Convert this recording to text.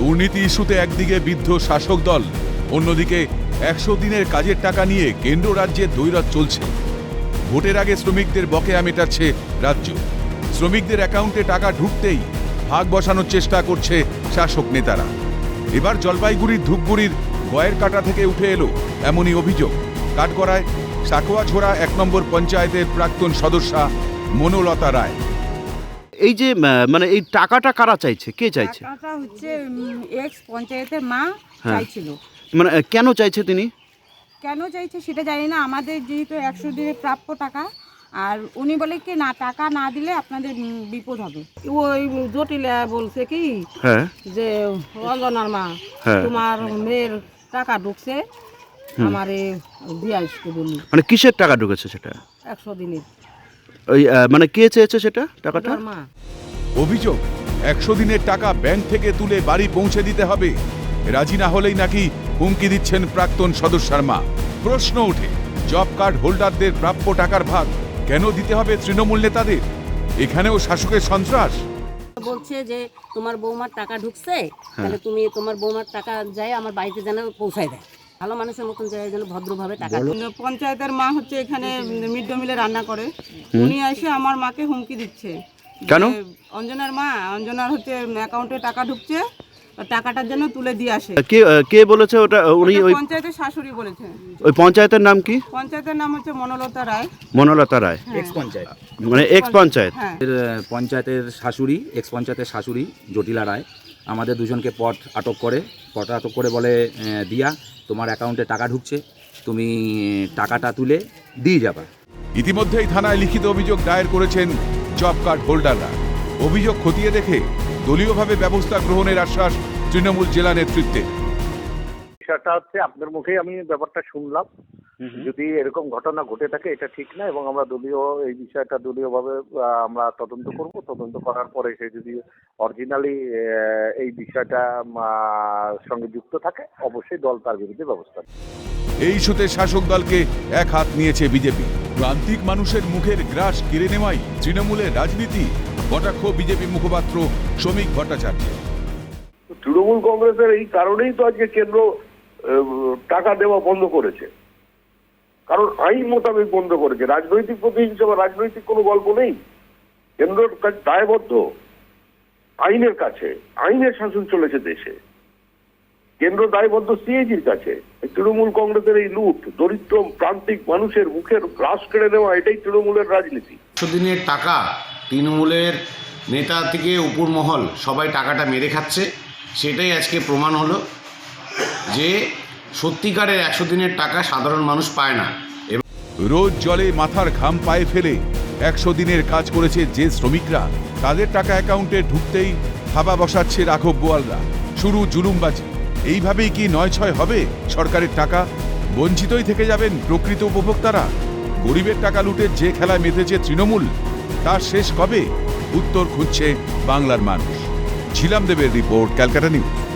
দুর্নীতি ইস্যুতে একদিকে বিদ্ধ শাসক দল, অন্যদিকে একশো দিনের কাজের টাকা নিয়ে কেন্দ্র রাজ্যে দৈরাত চলছে। ভোটের আগে শ্রমিকদের বকেয়া মেটাচ্ছে রাজ্য। শ্রমিকদের অ্যাকাউন্টে টাকা ঢুকতেই ভাগ বসানোর চেষ্টা করছে শাসক নেতারা। এবার জলপাইগুড়ির ধূপগুড়ির গয়ের কাটা থেকে উঠে এলো এমনই অভিযোগ। কাঠগড়ায় সাকোয়াঝোড়া এক নম্বর পঞ্চায়েতের প্রাক্তন সদস্যা মনোলতা রায়। এই যে মানে এই টাকাটা কারা চাইছে? কে চাইছে? টাকাটা হচ্ছে এক্স পঞ্চায়েতের মা হ্যাঁ। চাইছিল। মানে কেন চাইছে তিনি? কেন চাইছে সেটা জানি না। আমাদের যেহেতু একশো দিনের প্রাপ্য টাকা আর উনি বলে কি না টাকা না দিলে আপনাদের বিপদ হবে। ওই জটিলা বলছে কি হ্যাঁ। যে অঞ্জনার মা হ্যাঁ। তোমার মেয়ের টাকা ঢুকছে আমারে দিয়ে আসতে বললি মানে কিসের টাকা ঢুকেছে সেটা? একশো দিনের। ওই মানে কে চেয়েছে সেটা টাকাটা? মা অভিযোগ একশো দিনের টাকা ব্যাংক থেকে তুলে বাড়ি পৌঁছে দিতে হবে। রাজি না হলেই নাকি হুমকি দিচ্ছেন প্রাক্তন সদস্যার মা প্রশ্ন ওঠে জব কার্ড হোল্ডারদের প্রাপ্য টাকার ভাগ কেন দিতে হবে তৃণমূল নেতাদের? এখানেও শাসকের সন্ত্রাস। বলছে যে তোমার বৌমার টাকা ঢুকছে তাহলে তুমি তোমার বৌমার টাকা যায় আমার বাড়িতে যেন পৌঁছায় দেয়। ভালো মানুষের মতন যায় যেন ভদ্রভাবে টাকা পঞ্চায়েতের মা হচ্ছে এখানে মিড ডে মিলে রান্না করে। উনি এসে আমার মাকে হুমকি দিচ্ছে। কেন? অঞ্জনার মা অঞ্জনার হচ্ছে অ্যাকাউন্টে টাকা ঢুকছে টাকাটার জন্য তুলে দিয়ে আসে। কে কে বলেছে ওটা? উনি ওই পঞ্চায়েতের শাশুড়ি বলেছে। ওই পঞ্চায়েতের নাম কি? পঞ্চায়েতের নাম হচ্ছে মনোলতা রায়। মনোলতা রায়। এক্স পঞ্চায়েত মানে এক্স পঞ্চায়েত হ্যাঁ। এর, পঞ্চায়েতের শাশুড়ি এক্স পঞ্চায়েতের শাশুড়ি জটিলা রায়। আমাদের দুজনকে পট আটক করে। পট আটক করে বলে দিয়া তোমার অ্যাকাউন্টে টাকা ঢুকছে তুমি টাকাটা তুলে দিয়ে যাবা। ইতিমধ্যেই থানায় লিখিত অভিযোগ দায়ের করেছেন জব কার্ড হোল্ডাররা। অভিযোগ খতিয়ে দেখে দলীয়ভাবে ব্যবস্থা গ্রহণের আশ্বাস তৃণমূল জেলা নেতৃত্বে বিষয়টা হচ্ছে আপনার মুখেই আমি ব্যাপারটা শুনলাম। যদি এরকম ঘটনা ঘটে থাকে এটা ঠিক না এবং আমরা দলীয় এই বিষয়টা দলীয়ভাবে আমরা তদন্ত করব। তদন্ত করার পরে সে যদি অরিজিনালি এই বিষয়টা সঙ্গে যুক্ত থাকে অবশ্যই দল তার বিরুদ্ধে ব্যবস্থা এই ইস্যুতে শাসক দলকে এক হাত নিয়েছে বিজেপি। প্রান্তিক মানুষের মুখের গ্রাস কেড়ে নেওয়াই তৃণমূলের রাজনীতি। কটাক্ষ বিজেপি মুখপাত্র শ্রমিক ভট্টাচার্য। তৃণমূল কংগ্রেসের এই কারণেই তো আজকে কেন্দ্র টাকা দেওয়া বন্ধ করেছে। কারণ আইন মোতাবেক বন্ধ করেছে। রাজনৈতিক প্রতিহিংসা বা রাজনৈতিক কোনো গল্প নেই। কেন্দ্রের কাছে দায়বদ্ধ আইনের কাছে। আইনের শাসন চলেছে দেশে। কেন্দ্র দায়বদ্ধ সিএজির কাছে। তৃণমূল কংগ্রেসের এই লুট, দরিদ্র, প্রান্তিক মানুষের মুখের গ্রাস কেড়ে নেওয়া, এটাই তৃণমূলের রাজনীতি। দিনের টাকা তৃণমূলের নেতা থেকে উপর মহল সবাই টাকাটা মেরে খাচ্ছে, সেটাই আজকে প্রমাণ হলো যে সত্যিকারের একশো দিনের টাকা সাধারণ মানুষ পায় না। রোজ জলে মাথার ঘাম পায়ে ফেলে একশো দিনের কাজ করেছে যে শ্রমিকরা, তাদের টাকা অ্যাকাউন্টে ঢুকতেই থাবা বসাচ্ছে রাঘব বোয়ালরা শুরু জুলুমবাজি। এইভাবেই কি নয় ছয় হবে? সরকারের টাকা? বঞ্চিতই থেকে যাবেন প্রকৃত উপভোক্তারা। গরিবের টাকা লুটে যে খেলায় মেতেছে তৃণমূল, তার শেষ কবে? উত্তর খুঁজছে বাংলার মানুষ। ঝিলাম দেবের রিপোর্ট, ক্যালকাটা নিউজ।